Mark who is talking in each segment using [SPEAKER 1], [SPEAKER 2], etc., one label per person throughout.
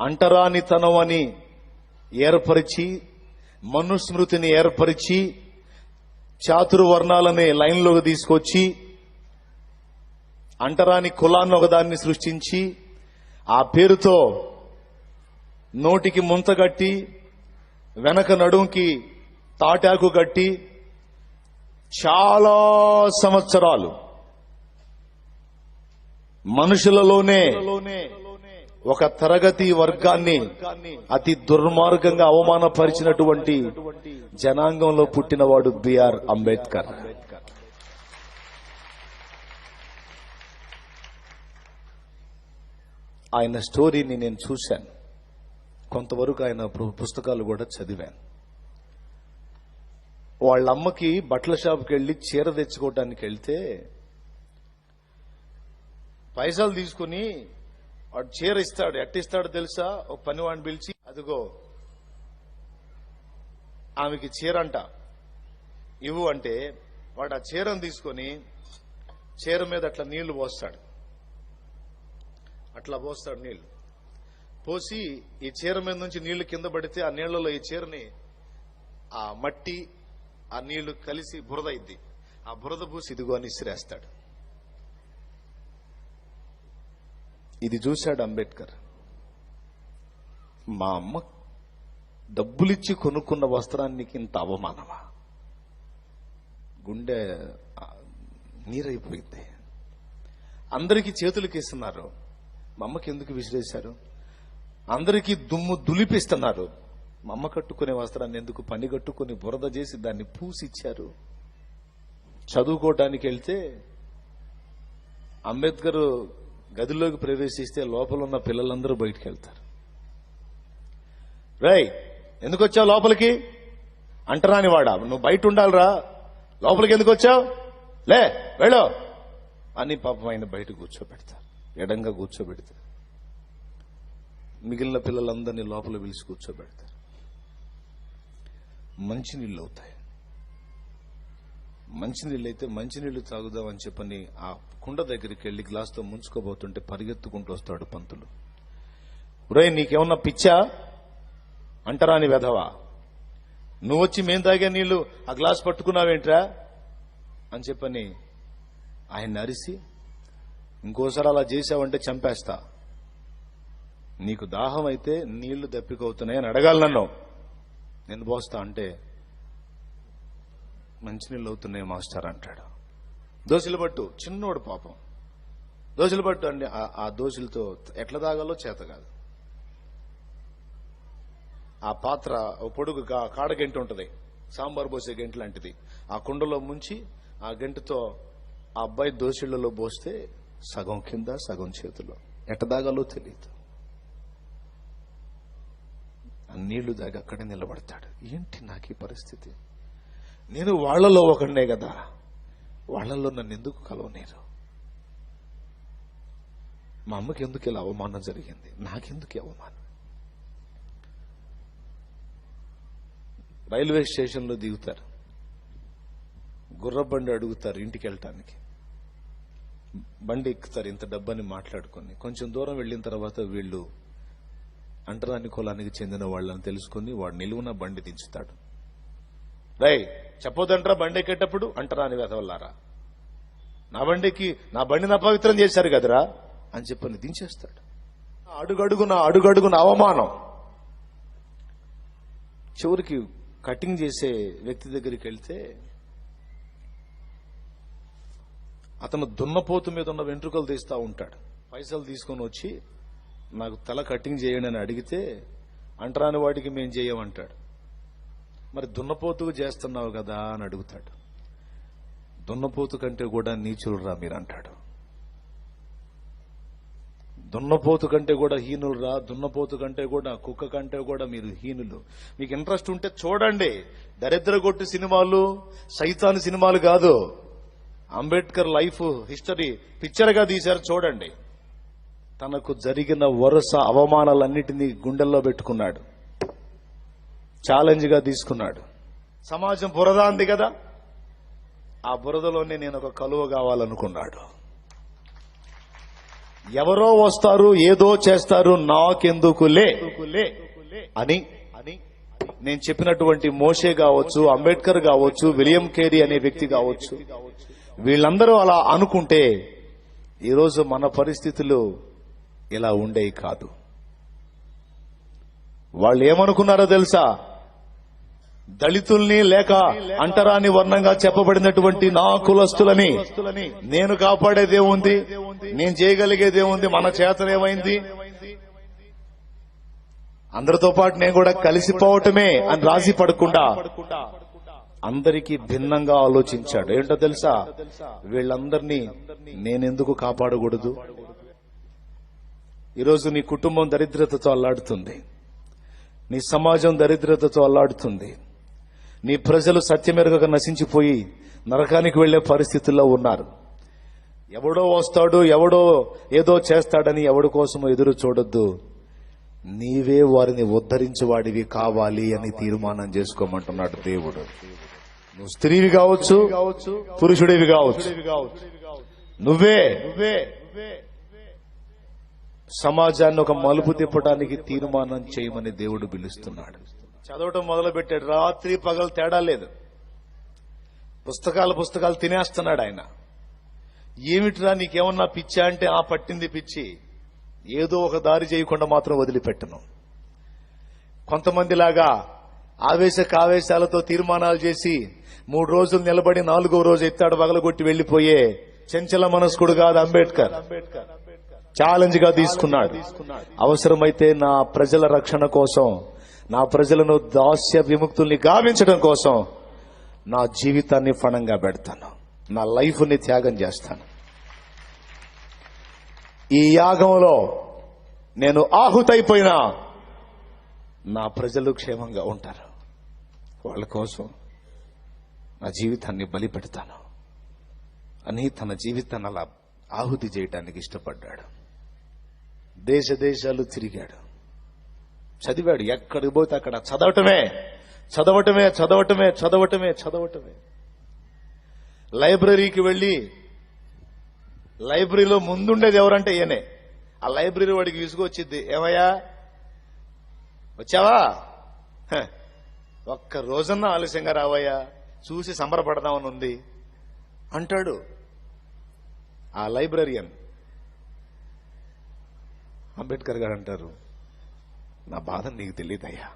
[SPEAKER 1] అంటరానితనం అని ఏర్పరిచి మనుస్మృతిని ఏర్పరిచి చాతుర్వర్ణాలని లైన్లోకి తీసుకొచ్చి అంటరాని కులాన్ని ఒకదాన్ని సృష్టించి ఆ పేరుతో నోటికి ముంతగట్టి వెనక నడుంకి తాటాకు కట్టి చాలా సంవత్సరాలు మనుషులలోనే ఒక తరగతి వర్గాన్ని అతి దుర్మార్గంగా అవమానపరిచినటువంటి జనాంగంలో పుట్టినవాడు బిఆర్ అంబేద్కర్. ఆయన స్టోరీని నేను చూశాను. కొంతవరకు ఆయన పుస్తకాలు కూడా చదివాను. వాళ్ళ అమ్మకి బట్టల షాప్కి వెళ్ళి చీర తెచ్చుకోవడానికి వెళ్తే పైసలు తీసుకుని వాడు చీర ఇస్తాడు ఎట్టిస్తాడు తెలుసా? ఒక పనివాడిని పిలిచి అదిగో ఆమెకి చీర అంట ఇవ్వు అంటే వాడు ఆ చీరను తీసుకొని చీర మీద అట్లా నీళ్ళు పోస్తాడు. అట్లా పోస్తాడు నీళ్ళు. పోసి ఈ చీర మీద నుంచి నీళ్ళు కింద పడితే ఆ నీళ్ళలో ఈ చీరని ఆ మట్టి ఆ నీళ్ళు కలిసి బురద అయింది ఆ బురద పూసి ఇదిగో అని ఇసిరేస్తాడు. ఇది చూశాడు అంబేద్కర్. మా అమ్మ డబ్బులిచ్చి కొనుక్కున్న వస్త్రానికి ఇంత అవమానమా? గుండె నీరైపోయింది. అందరికీ చేతులకి ఇస్తున్నారు మా అమ్మకి ఎందుకు విసిరేశారు? అందరికీ దుమ్ము దులిపిస్తున్నారు. మా అమ్మ కట్టుకునే వస్త్రాన్ని ఎందుకు పని కట్టుకుని బురద చేసి దాన్ని పూసిచ్చారు? చదువుకోవటానికి వెళ్తే అంబేద్కర్ గదిలోకి ప్రవేశిస్తే లోపల ఉన్న పిల్లలందరూ బయటికి వెళ్తారు రై ఎందుకు వచ్చావు లోపలికి? అంటరాని వాడా నువ్వు బయట ఉండాలిరా లోపలికి ఎందుకు వచ్చావు లే వెళ్ళు. అని పాపం ఆయన బయట కూర్చోబెడతారు. ఎడంగా కూర్చోబెడతారు. మిగిలిన పిల్లలందరినీ లోపల పిలిచి కూర్చోబెడతారు. మంచినీళ్ళు అవుతాయి. మంచినీళ్ళు అయితే మంచినీళ్ళు తాగుదామని చెప్పని ఆ కుండ దగ్గరికి వెళ్ళి గ్లాస్తో ముంచుకోబోతుంటే పరిగెత్తుకుంటూ వస్తాడు పంతులు. ఒరే నీకేమన్నా పిచ్చా? అంటరాని వెధవా? నువ్వు వచ్చి మేం తాగే నీళ్ళు ఆ గ్లాస్ పట్టుకున్నావేంట్రా? అని చెప్పని ఆయన అరిసి ఇంకోసారి అలా చేసావంటే చంపేస్తా. నీకు దాహం అయితే నీళ్ళు దప్పికవుతున్నాయని అడగాలి నన్ను. నేను పోస్తా అంటే మంచినీళ్ళు అవుతున్నాయి మాస్టర్ అంటాడు. దోశలు పట్టు చిన్నోడు పాపం. దోశలు పట్టు అండి ఆ- ఆ దోశలతో ఎట్లా తాగాలో చేత కాదు. ఆ పాత్ర పొడుగు కాడ గంట ఉంటుంది. సాంబార్ పోసే గంట లాంటిది. ఆ కుండలో ముంచి ఆ గంటతో ఆ అబ్బాయి దోశలలో పోస్తే సగం కింద సగం చేతిలో. ఎట్టదాగాలో తెలియదు ఆ నీళ్ళు దాగి అక్కడే నిలబడతాడు. ఏంటి నాకు ఈ పరిస్థితి? నేను వాళ్ళలో ఒకనే కదా. వాళ్ళలో నన్ను ఎందుకు కలవనేరు? మా అమ్మకి ఎందుకు ఇలా అవమానం జరిగింది? నాకెందుకు అవమానం? రైల్వే స్టేషన్లో దిగుతారు. గుర్రబండి అడుగుతారు ఇంటికి వెళ్ళటానికి బండి ఎక్కుతారు ఇంత డబ్బని మాట్లాడుకొని. కొంచెం దూరం వెళ్ళిన తర్వాత వీళ్ళు అంటరాని కులానికి చెందిన వాళ్ళని తెలుసుకుని వాడు నిలువున బండి దించుతాడు. రై చెప్పొద్దంటారా బండి ఎక్కేటప్పుడు? అంటరాని వెదవల్లారా నా బండికి నా బండిని అపవిత్రం చేశారు కదరా అని చెప్పని దించేస్తాడు. అడుగడుగున అడుగడుగున అవమానం. చివరికి కటింగ్ చేసే వ్యక్తి దగ్గరికి వెళ్తే అతను దున్నపోతు మీద ఉన్న వెంట్రుకలు తీస్తా ఉంటాడు. పైసలు తీసుకొని వచ్చి నాకు తల కటింగ్ చేయండి అని అడిగితే అంటరాని వాడికి మేం చేయమంటాడు. మరి దున్నపోతుకు చేస్తున్నావు కదా అని అడుగుతాడు. దున్నపోతు కంటే కూడా నీచులు రా మీరు అంటాడు దున్నపోతు కంటే కూడా హీనులు రా దున్నపోతు కంటే కూడా కుక్క కంటే కూడా మీరు హీనులు. మీకు ఇంట్రెస్ట్ ఉంటే చూడండి. దరిద్ర కొట్టు సినిమాలు సైతాన్ సినిమాలు కాదు. అంబేద్కర్ లైఫ్ హిస్టరీ పిక్చర్గా తీశారు చూడండి. తనకు జరిగిన వరుస అవమానాలన్నిటినీ గుండెల్లో పెట్టుకున్నాడు. ఛాలెంజ్గా తీసుకున్నాడు. సమాజం బురద అంది కదా. ఆ బురదలోనే నేను ఒక కలువ కావాలనుకున్నాడు. ఎవరో వస్తారు ఏదో చేస్తారు నాకెందుకులే అని నేను చెప్పినటువంటి మోషే కావచ్చు అంబేద్కర్ కావచ్చు విలియం కేరీ అనే వ్యక్తి కావచ్చు వీళ్ళందరూ అలా అనుకుంటే ఈరోజు మన పరిస్థితులు ఇలా ఉండేవి కాదు. వాళ్ళు ఏమనుకున్నారో తెలుసా? దళితుల్ని లేక అంటరాని వర్ణంగా చెప్పబడినటువంటి నా కులస్తులని నేను కాపాడేదేముంది నేను చేయగలిగేదేముంది మన చేతనేమైంది అందరితో పాటు నేను కూడా కలిసిపోవటమే అని రాసి పడకుండా అందరికీ భిన్నంగా ఆలోచించాడు. ఏంటో తెలుసా? వీళ్ళందరినీ నేనెందుకు కాపాడకూడదు? ఈరోజు నీ కుటుంబం దరిద్రతతో అల్లాడుతుంది. నీ సమాజం దరిద్రతతో అల్లాడుతుంది. నీ ప్రజలు సత్యమెరగక నశించిపోయి నరకానికి వెళ్ళే పరిస్థితుల్లో ఉన్నారు. ఎవడో వస్తాడు ఎవడో ఏదో చేస్తాడని ఎవడి కోసం ఎదురు చూడొద్దు. నీవే వారిని ఉద్ధరించేవాడివి కావాలి అని తీర్మానం చేసుకోమంటున్నాడు దేవుడు. నువ్వు స్త్రీవి కావచ్చు పురుషుడివి కావచ్చు. నువ్వే నువ్వే సమాజాన్ని ఒక మలుపు తిప్పడానికి తీర్మానం చేయమని దేవుడు పిలుస్తున్నాడు. చదవటం మొదలుపెట్టాడు. రాత్రి పగలు తేడా లేదు. పుస్తకాలు పుస్తకాలు తినేస్తున్నాడు ఆయన. ఏమిట్రా నీకేమన్నా పిచ్చా అంటే ఆ పట్టింది పిచ్చి? ఏదో ఒక దారి చేయకుండా మాత్రం వదిలిపెట్టను. కొంతమందిలాగా ఆవేశ కావేశాలతో తీర్మానాలు చేసి మూడు రోజులు నిలబడి నాలుగో రోజు ఎత్తాడు పగలగొట్టి వెళ్ళిపోయే చంచల మనస్కుడు కాదు అంబేద్కర్. ఛాలెంజ్గా తీసుకున్నాడు. అవసరమైతే నా ప్రజల రక్షణ కోసం నా ప్రజలను దాస్య విముక్తుల్ని గావించడం కోసం నా జీవితాన్ని ఫణంగా పెడతాను. నా లైఫ్ని త్యాగం చేస్తాను. ఈ యాగంలో నేను ఆహుతైపోయినా నా ప్రజలు క్షేమంగా ఉంటారు. వాళ్ళ కోసం నా జీవితాన్ని బలి పెడతాను అని తన జీవితాన్ని అలా ఆహుతి చేయడానికి ఇష్టపడ్డాడు. దేశ దేశాలు తిరిగాడు. చదివాడు ఎక్కడికి పోతే అక్కడ చదవటమే. చదవటమే చదవటమే చదవటమే చదవటమే. లైబ్రరీకి వెళ్ళి లైబ్రరీలో ముందుండేది ఎవరంటే ఈయనే. ఆ లైబ్రరీ వాడికి విసుగొచ్చింది. ఏమయ్యా? వచ్చావా? ఒక్క రోజన్నా ఆలస్యంగా రావయ్యా. చూసి సంబరపడదామని ఉంది. అంటాడు ఆ లైబ్రరియన్. అంబేద్కర్ గారు అంటారు నా బాధ నీకు తెలియదయ్యా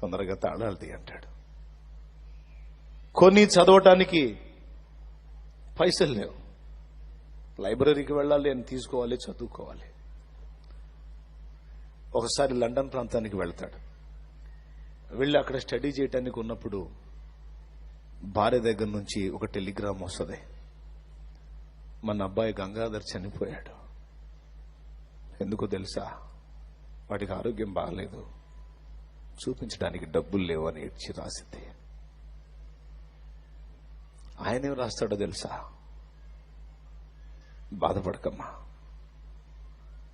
[SPEAKER 1] తొందరగా తాళాలు అంటాడు. కొన్ని చదవటానికి పైసలు లేవు. లైబ్రరీకి వెళ్ళాలి అని తీసుకోవాలి చదువుకోవాలి. ఒకసారి లండన్ ప్రాంతానికి వెళ్తాడు. వెళ్ళి అక్కడ స్టడీ చేయటానికి ఉన్నప్పుడు భార్య దగ్గర నుంచి ఒక టెలిగ్రామ్ వస్తుంది. మన అబ్బాయి గంగాధర్ చనిపోయాడు. ఎందుకో తెలుసా? వాడికి ఆరోగ్యం బాగలేదు. చూపించడానికి డబ్బులు లేవు అని ఇచ్చి రాసింది. ఆయనేం రాస్తాడో తెలుసా? బాధపడకమ్మా.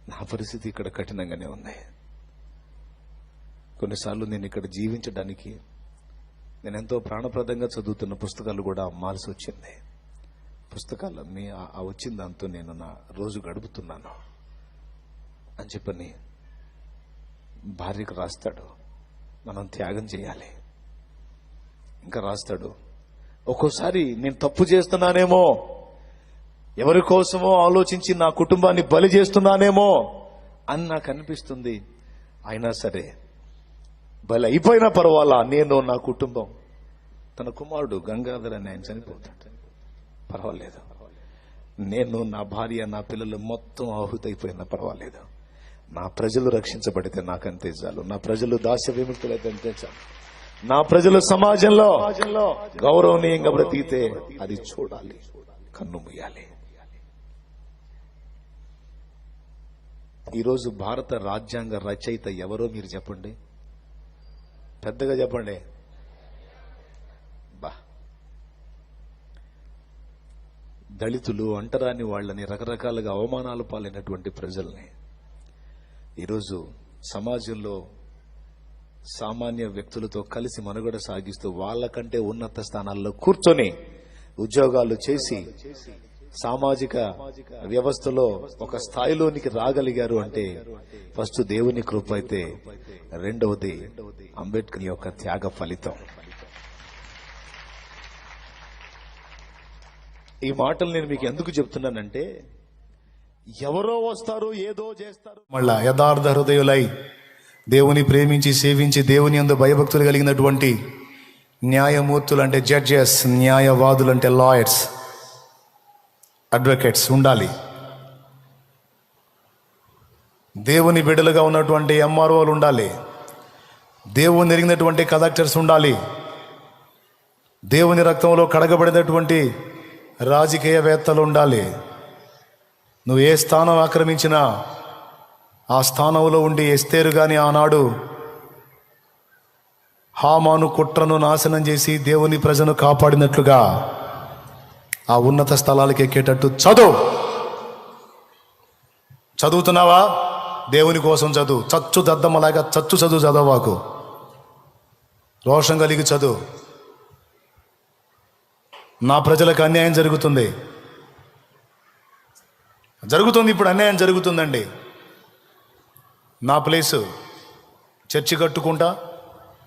[SPEAKER 1] నా పరిస్థితి ఇక్కడ కఠినంగానే ఉంది. కొన్నిసార్లు నేను ఇక్కడ జీవించడానికి నేను ఎంతో ప్రాణప్రదంగా చదువుతున్న పుస్తకాలు కూడా అమ్మాల్సి వచ్చింది. పుస్తకాలు ఆ- ఆ వచ్చిన దాంతో నేను నా రోజు గడుపుతున్నాను అని చెప్పని భార్యకు రాస్తాడు. మనం త్యాగం చేయాలి. ఇంకా రాస్తాడు. ఒక్కోసారి నేను తప్పు చేస్తున్నానేమో ఎవరి కోసమో ఆలోచించి నా కుటుంబాన్ని బలి చేస్తున్నానేమో అని నాకు అనిపిస్తుంది. అయినా సరే బలి అయిపోయినా పర్వాలా నేను నా కుటుంబం. తన కుమారుడు గంగాధర్ అని ఆయన చనిపోతాడు. పర్వాలేదు. నేను నా భార్య నా పిల్లలు మొత్తం ఆహుతైపోయినా పర్వాలేదు. నా ప్రజలు రక్షించబడితే నాకంతే చాలు. నా ప్రజలు దాస్య విముక్తులైతే అంతే చాలు. నా ప్రజలు సమాజంలో గౌరవనీయంగా బ్రతికితే అది చూడాలి కన్ను ముయ్యాలి. ఈరోజు భారత రాజ్యాంగ రచయిత ఎవరో మీరు చెప్పండి? పెద్దగా చెప్పండి. బా. దళితులు అంటరాని వాళ్ళని రకరకాలుగా అవమానాలు పాలైనటువంటి ప్రజల్ని ఈరోజు సమాజంలో సామాన్య వ్యక్తులతో కలిసి మనుగడ సాగిస్తూ వాళ్ళకంటే ఉన్నత స్థానాల్లో కూర్చొని ఉద్యోగాలు చేసి సామాజిక వ్యవస్థలో ఒక స్థాయిలోనికి రాగలిగారు అంటే ఫస్ట్ దేవుని కృప అయితే రెండవది అంబేద్కర్ యొక్క త్యాగ ఫలితం. ఈ మాటలు నేను మీకు ఎందుకు చెప్తున్నానంటే ఎవరో వస్తారు ఏదో చేస్తారు.
[SPEAKER 2] మళ్ళా యథార్థ హృదయులై దేవుని ప్రేమించి సేవించి దేవుని అందు భయభక్తులు కలిగినటువంటి న్యాయమూర్తులు అంటే జడ్జెస్ న్యాయవాదులు అంటే లాయర్స్ అడ్వకేట్స్ ఉండాలి. దేవుని బిడ్డలుగా ఉన్నటువంటి ఎంఆర్ఓలు ఉండాలి. దేవుని ఎరిగినటువంటి కలెక్టర్స్ ఉండాలి. దేవుని రక్తంలో కడగబడినటువంటి రాజకీయవేత్తలు ఉండాలి. నువ్వు ఏ స్థానం ఆక్రమించినా ఆ స్థానంలో ఉండి ఎస్తేరు గాని ఆనాడు హామాను కుట్రను నాశనం చేసి దేవుని ప్రజను కాపాడినట్లుగా ఆ ఉన్నత స్థలాలకు ఎక్కేటట్టు చదువు. చదువుతున్నావా? దేవుని కోసం చదువు. చచ్చు దద్దమ్మలాగా చచ్చు చదువు చదవాకు రోషం కలిగి చదువు. నా ప్రజలకు అన్యాయం జరుగుతుంది. జరుగుతుంది ఇప్పుడు అన్యాయం జరుగుతుందండి. నా ప్లేసు చర్చి కట్టుకుంటా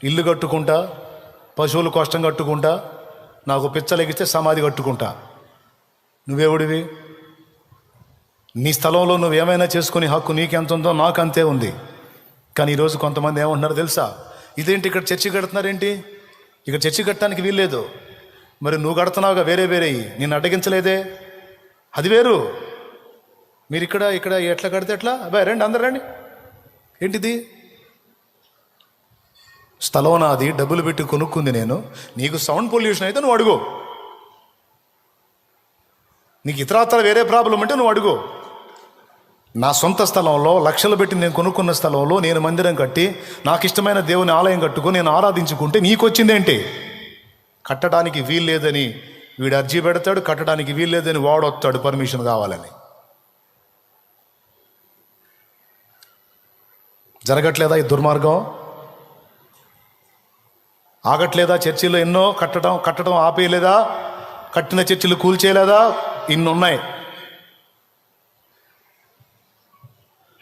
[SPEAKER 2] ఇల్లు కట్టుకుంటా పశువులు కష్టం కట్టుకుంటా నాకు పిచ్చలెగిస్తే సమాధి కట్టుకుంటా. నువ్వెవడివి? నీ స్థలంలో నువ్వేమైనా చేసుకునే హక్కు నీకెంత ఉందో. నాకు అంతే ఉంది కానీ ఈరోజు కొంతమంది ఏమంటున్నారు తెలుసా? ఇదేంటి ఇక్కడ చర్చి కడుతున్నారేంటి? ఇక్కడ చర్చి కట్టడానికి వీల్లేదు. మరి నువ్వు కడుతున్నావుగా వేరే వేరే నేను అడ్డగించలేదే? అది వేరు. మీరు ఇక్కడ ఇక్కడ ఎట్లా కడితే ఎట్లా అబ్బాయి రండి అందరు రండి. ఏంటిది? స్థలం నాది డబ్బులు పెట్టి కొనుక్కుంది నేను. నీకు సౌండ్ పొల్యూషన్ అయితే నువ్వు అడుగు. నీకు ఇతరాతర వేరే ప్రాబ్లం అంటే నువ్వు అడుగు. నా సొంత స్థలంలో లక్షలు పెట్టి నేను కొనుక్కున్న స్థలంలో నేను మందిరం కట్టి నాకు ఇష్టమైన దేవుని ఆలయం కట్టుకొని నేను ఆరాధించుకుంటే నీకు వచ్చిందేంటి కట్టడానికి వీలు లేదని వీడు అర్జీ పెడతాడు కట్టడానికి వీలు లేదని వాడొస్తాడు పర్మిషన్ కావాలని. జరగట్లేదా ఈ దుర్మార్గం? ఆగట్లేదా చర్చిలో ఎన్నో కట్టడం కట్టడం ఆపేయలేదా? కట్టిన చర్చిలు కూల్చేయలేదా? ఇన్ని ఉన్నాయి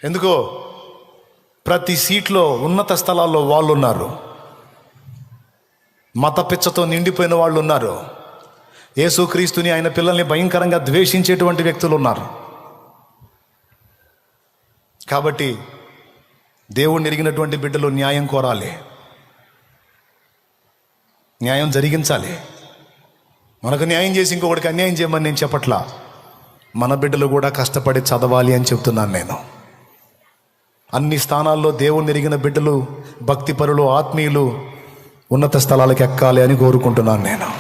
[SPEAKER 2] ఎందుకో? ప్రతి సీట్లో ఉన్నత స్థలాల్లో వాళ్ళు ఉన్నారు మత పిచ్చతో నిండిపోయిన వాళ్ళు ఉన్నారు యేసుక్రీస్తుని ఆయన పిల్లల్ని భయంకరంగా ద్వేషించేటువంటి వ్యక్తులు ఉన్నారు కాబట్టి దేవుడు ఎరిగినటువంటి బిడ్డలు న్యాయం కోరాలి. న్యాయం జరిగించాలి. మనకు న్యాయం చేసి ఇంకొకటికి అన్యాయం చేయమని నేను చెప్పట్లా. మన బిడ్డలు కూడా కష్టపడి చదవాలి అని చెప్తున్నాను నేను. అన్ని స్థానాల్లో దేవుణ్ణి ఎరిగిన బిడ్డలు భక్తిపరులు ఆత్మీయులు ఉన్నత స్థలాలకు ఎక్కాలి అని కోరుకుంటున్నాను నేను.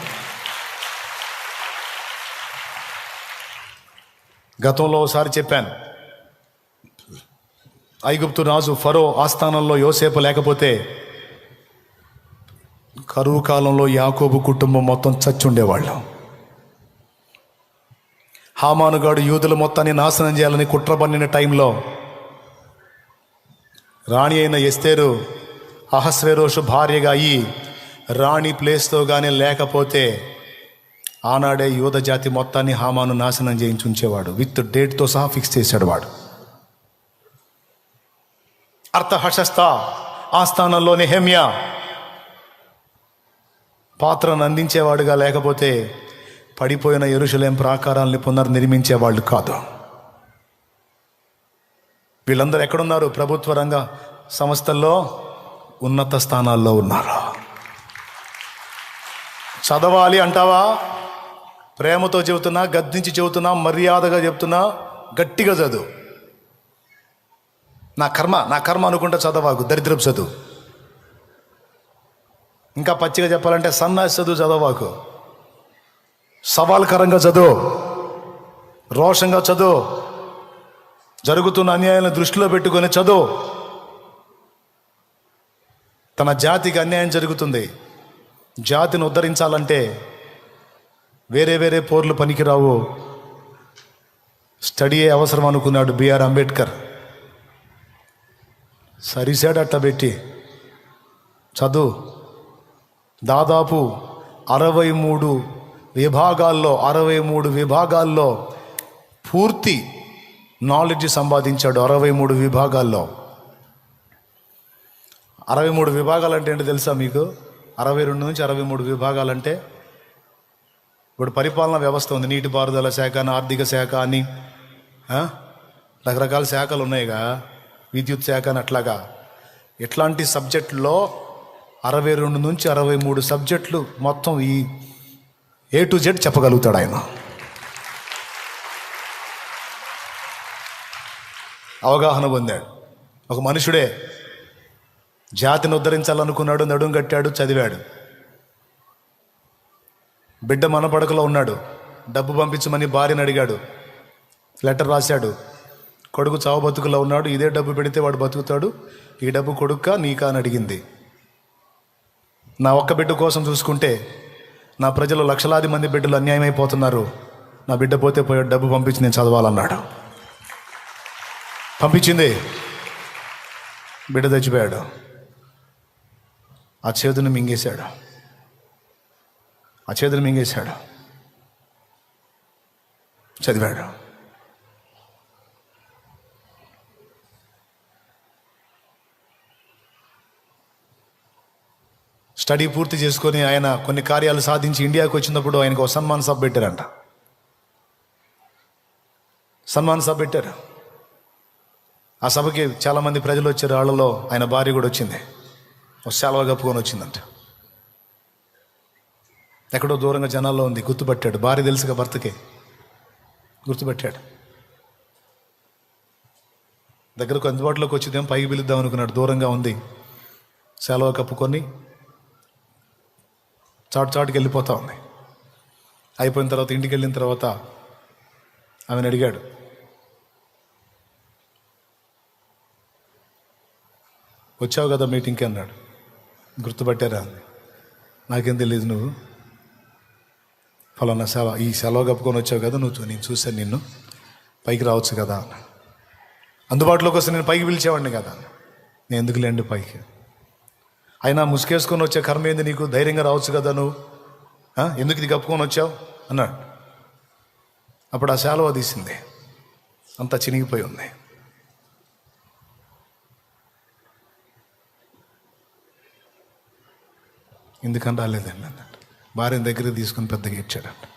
[SPEAKER 2] గతంలో ఒకసారి చెప్పాను. ఐగుప్తు రాజు ఫరో ఆస్థానంలో యోసేపు లేకపోతే కరువు కాలంలో యాకోబు కుటుంబం మొత్తం చచ్చుండేవాళ్ళు హామానుగాడు యూదుల మొత్తాన్ని నాశనం చేయాలని కుట్ర పన్నిన టైంలో రాణి అయిన ఎస్తేరు అహస్వేరోషు భార్యగా అయ్యి రాణి ప్లేస్తో కానీ లేకపోతే ఆనాడే యూద జాతి మొత్తాన్ని హామాను నాశనం చేయించుంచేవాడు. విత్ డేట్తో సహా ఫిక్స్ చేశాడు వాడు. అర్థహశస్త ఆస్థానంలో హెమ్యా పాత్రను అందించేవాడుగా లేకపోతే పడిపోయిన ఎరుషులేం ప్రాకారాల్ని పునర్నిర్మించేవాళ్ళు కాదు. వీళ్ళందరూ ఎక్కడున్నారు? ప్రభుత్వ రంగ సంస్థల్లో ఉన్నత స్థానాల్లో ఉన్నారు? చదవాలి అంటావా? ప్రేమతో చెబుతున్నా గద్దించి చెబుతున్నా మర్యాదగా చెబుతున్నా గట్టిగా చదువు. నా కర్మ నా కర్మ అనుకుంటే చదవాకు దరిద్రపు చదువు. ఇంకా పచ్చిగా చెప్పాలంటే సన్నాసి చదువు చదవాకు. సవాల్కరంగా చదువు. రోషంగా చదువు. జరుగుతున్న అన్యాయాలను దృష్టిలో పెట్టుకొని చదువు. తన జాతికి అన్యాయం జరుగుతుంది. జాతిని ఉద్ధరించాలంటే వేరే వేరే పోర్లు పనికిరావు. స్టడీయే అవసరం అనుకున్నాడు బిఆర్ అంబేద్కర్. సరిసాడు అట్ట పెట్టి. చదువు. దాదాపు అరవై మూడు విభాగాల్లో అరవై మూడు విభాగాల్లో పూర్తి నాలెడ్జ్ సంపాదించాడు అరవై మూడు విభాగాల్లో. అరవై మూడు విభాగాలు అంటే ఏంటో తెలుసా మీకు? అరవై రెండు నుంచి అరవై మూడు విభాగాలంటే ఇప్పుడు పరిపాలనా వ్యవస్థ ఉంది. నీటిపారుదల శాఖ అని ఆర్థిక శాఖ అని రకరకాల శాఖలు ఉన్నాయిగా. విద్యుత్ శాఖ అని అట్లాగా. ఇట్లాంటి సబ్జెక్టులో అరవై రెండు నుంచి అరవై మూడు సబ్జెక్టులు మొత్తం ఈ ఏ టు జెడ్ చెప్పగలుగుతాడు ఆయన. అవగాహన పొందాడు. ఒక మనుషుడే జాతిని ఉద్ధరించాలనుకున్నాడు నడుం కట్టాడు చదివాడు. బిడ్డ మనపడకలో ఉన్నాడు. డబ్బు పంపించమని భార్యను అడిగాడు. లెటర్ రాశాడు. కొడుకు చావు బతుకులో ఉన్నాడు ఇదే డబ్బు పెడితే వాడు బతుకుతాడు. ఈ డబ్బు కొడుక్క నీకా అని అడిగింది. నా ఒక్క బిడ్డ కోసం చూసుకుంటే నా ప్రజలు లక్షలాది మంది బిడ్డలు అన్యాయమైపోతున్నారు. నా బిడ్డ పోతే పోయే డబ్బు పంపించి నేను చదవాలన్నాడు. పంపించింది. బిడ్డ తెచ్చిపోయాడు. ఆ చేతును మింగేశాడు. ఆ చేతును మింగేశాడు. చదివాడు. స్టడీ పూర్తి చేసుకొని ఆయన కొన్ని కార్యాలు సాధించి ఇండియాకి వచ్చినప్పుడు ఆయనకు ఒక సన్మాన్ సభ పెట్టారంట. సన్మాన్ సభ పెట్టారు. ఆ సభకి చాలామంది ప్రజలు వచ్చారు. వాళ్ళలో ఆయన భార్య కూడా వచ్చింది. ఒక సెలవు కప్పుకొని వచ్చిందంట. ఎక్కడో దూరంగా జనాల్లో ఉంది. గుర్తుపట్టాడు. భార్య తెలుసుగా భర్తకి. గుర్తుపట్టాడు. దగ్గరకు అందుబాటులోకి వచ్చిందేం పైకి పిలుద్దాం అనుకున్నాడు. దూరంగా ఉంది. సెలవు కప్పుకొని చాటు చాటుకి వెళ్ళిపోతా ఉంది. అయిపోయిన తర్వాత ఇంటికి వెళ్ళిన తర్వాత ఆమెను అడిగాడు. వచ్చావు కదా మీటింగ్కి? అన్నాడు. గుర్తుపట్టారా? అంది. నాకేం తెలియదు నువ్వు. ఫలానా సెలవు ఈ సెలవు కప్పుకొని వచ్చావు కదా నువ్వు నేను చూశాను నిన్ను. పైకి రావచ్చు కదా అన్న అందుబాటులోకి వస్తే నేను పైకి పిలిచేవాడిని కదా నేను ఎందుకు లేండి పైకి? అయినా ముసుకేసుకొని వచ్చే కర్మ ఏంది నీకు? ధైర్యంగా రావచ్చు కదా నువ్వు? ఎందుకు ఇది కప్పుకొని వచ్చావు? అన్నాడు. అప్పుడు ఆ శాలువ తీసింది. అంతా చినిగిపోయి ఉంది. ఎందుకని రాలేదండి అన్నాడు. భార్యను దగ్గరికి తీసుకుని పెద్దగా ఇచ్చాడంట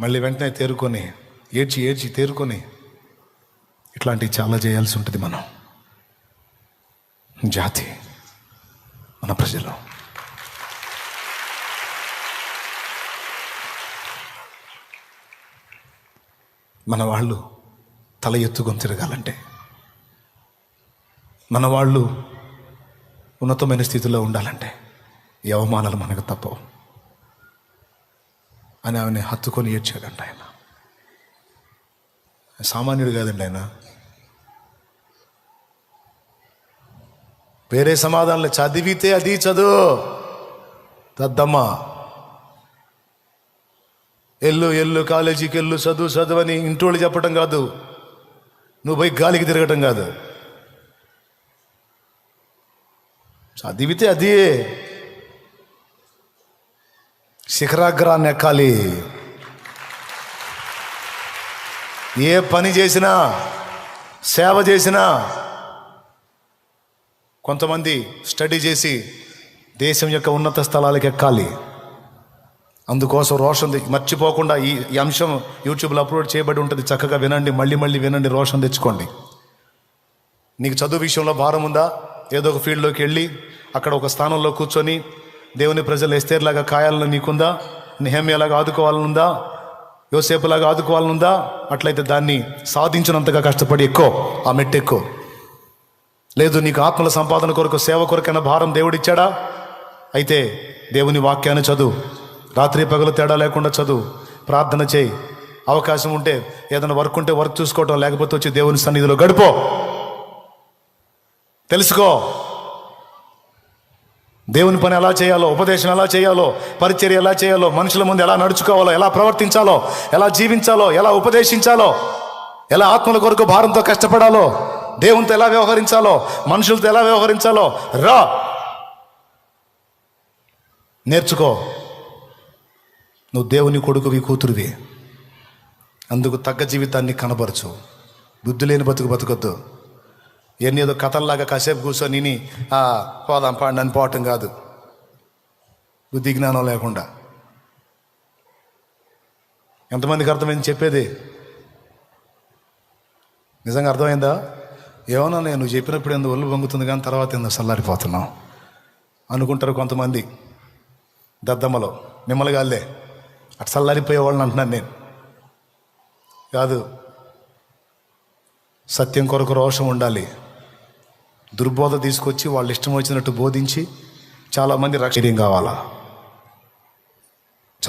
[SPEAKER 2] మళ్ళీ వెంటనే తేరుకొని ఏడ్చి ఏడ్చి తేరుకొని ఇట్లాంటివి చాలా చేయాల్సి ఉంటుంది మనం. జాతి మన ప్రజలు. మన వాళ్ళు తల ఎత్తుకొని తిరగాలంటే మన వాళ్ళు ఉన్నతమైన స్థితిలో ఉండాలంటే ఈ అవమానాలు మనకు తప్పవు. అని ఆమెని హత్తుకొని ఏడ్చాడంట ఆయన. సామాన్యుడు కాదండి ఆయన. వేరే సమాధానం చదివితే అది చదువు. తద్దమ్మా ఎల్లు ఎల్లు కాలేజీకి ఎల్లు చదువు చదువు అని ఇంటోళ్ళు చెప్పడం కాదు. నువ్వు పోయి గాలికి తిరగటం కాదు. చదివితే అది. శిఖరాగ్రాన్ని ఎక్కాలి ఏ పని చేసినా సేవ చేసినా కొంతమంది స్టడీ చేసి దేశం యొక్క ఉన్నత స్థలాలకు ఎక్కాలి. అందుకోసం రోషన్ మర్చిపోకుండా ఈ ఈ అంశం యూట్యూబ్లో అప్లోడ్ చేయబడి ఉంటుంది. చక్కగా వినండి మళ్ళీ మళ్ళీ వినండి రోషన్ తెచ్చుకోండి. నీకు చదువు విషయంలో భారం ఉందా? ఏదో ఒక ఫీల్డ్లోకి వెళ్ళి అక్కడ ఒక స్థానంలో కూర్చొని దేవుని ప్రజలు ఎస్తేర్లాగా కాయాలని నీకుందా? నిహమ్యలాగా ఆదుకోవాలనుందా? యోసేపులాగా ఆదుకోవాలనుందా? అట్లయితే దాన్ని సాధించినంతగా కష్టపడి ఎక్కువ ఆ మెట్టు ఎక్కువ లేదు నీకు ఆత్మల సంపాదన కొరకు సేవ కొరకైన భారం దేవుడిచ్చాడా? అయితే దేవుని వాక్యాన్ని చదువు. రాత్రి పగలు తేడా లేకుండా చదువు. ప్రార్థన చేయి. అవకాశం ఉంటే ఏదైనా వర్క్ ఉంటే వర్క్ చూసుకోవటం లేకపోతే వచ్చి దేవుని సన్నిధిలో గడిపో. తెలుసుకో. దేవుని పని ఎలా చేయాలో ఉపదేశం ఎలా చేయాలో పరిచర్య ఎలా చేయాలో మనుషుల ముందు ఎలా నడుచుకోవాలో ఎలా ప్రవర్తించాలో ఎలా జీవించాలో ఎలా ఉపదేశించాలో ఎలా ఆత్మల కొరకు భారంతో కష్టపడాలో దేవునితో ఎలా వ్యవహరించాలో మనుషులతో ఎలా వ్యవహరించాలో రా. నేర్చుకో. నువ్వు దేవుని కొడుకువి కూతురువి. అందుకు తగ్గ జీవితాన్ని కనబరచు. బుద్ధి లేని బతుకు బతకొద్దు. ఎన్ని ఏదో కథల్లాగా కాసేపు కూర్చొని పోదాం పాడి అని పోవటం కాదు. బుద్ధి జ్ఞానం లేకుండా. ఎంతమందికి అర్థమైంది చెప్పేది? నిజంగా అర్థమైందా? ఏమన్నా నేను చెప్పినప్పుడు ఎందుకు ఒళ్ళు పొంగుతుంది కానీ తర్వాత ఎందుకు చల్లారిపోతున్నాం అనుకుంటారు కొంతమంది. దద్దమ్మలో. మిమ్మల్ని కాదులే. అటు చల్లారిపోయే వాళ్ళని అంటున్నాను నేను. కాదు. సత్యం కొరకు రోషం ఉండాలి. దుర్బోధ తీసుకొచ్చి వాళ్ళు ఇష్టం వచ్చినట్టు బోధించి చాలామంది రక్షణ కావాలా?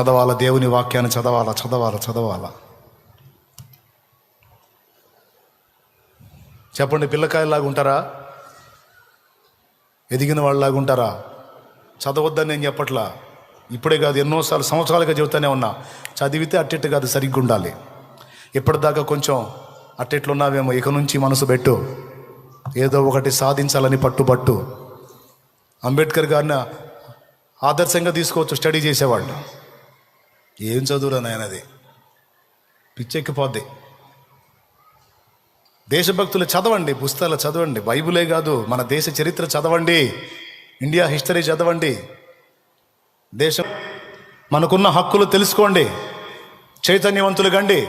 [SPEAKER 2] చదవాలా దేవుని వాక్యాన్ని? చదవాలా? చదవాలా? చదవాలా? చెప్పండి పిల్లకాయలాగా ఉంటారా? ఎదిగిన వాళ్ళలాగా ఉంటారా? చదవద్దని నేను చెప్పట్లా? ఇప్పుడే కాదు ఎన్నోసార్లు సంవత్సరాలుగా చెబుతూనే ఉన్నా. చదివితే అట్టెట్టు కాదు సరిగ్గా ఉండాలి. ఇప్పటిదాకా కొంచెం అట్టెట్లున్నావేమో ఇక నుంచి మనసు పెట్టు. ఏదో ఒకటి సాధించాలని పట్టుబట్టు. అంబేద్కర్ గారిని ఆదర్శంగా తీసుకోవచ్చు స్టడీ చేసేవాళ్ళు. ఏం చదువురా నాయనది పిచ్చెక్కిపోద్ది. దేశభక్తులు చదవండి పుస్తకాలు చదవండి బైబిలే కాదు మన దేశ చరిత్ర చదవండి ఇండియా హిస్టరీ చదవండి. దేశం మనకున్న హక్కులు తెలుసుకోండి చైతన్యవంతులు గండి